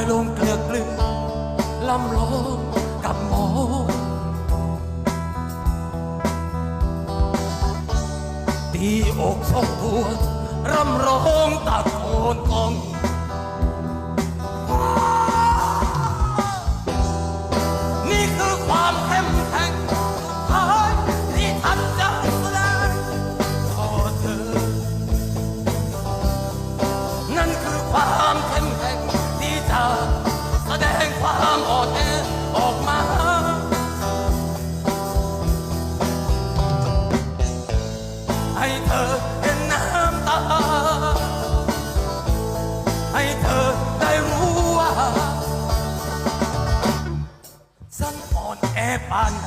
ายลงเกลือกกลืนลำลองกับหมอตีอกสองตัว รำร้องตะโกนกอง ความอ่อนแอออกมาให้เธอเห็นน้ำตา ให้เธอได้รู้ว่า ฉันอ่อนแอปานไหน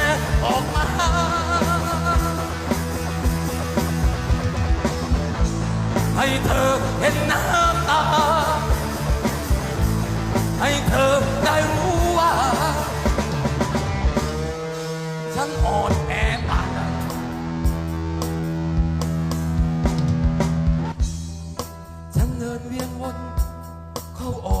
ให้เธอเห็นหน้าตา ให้เธอได้รู้ว่า ฉันอ่อนแอปานฉันเดินเวียนวนเข้าออก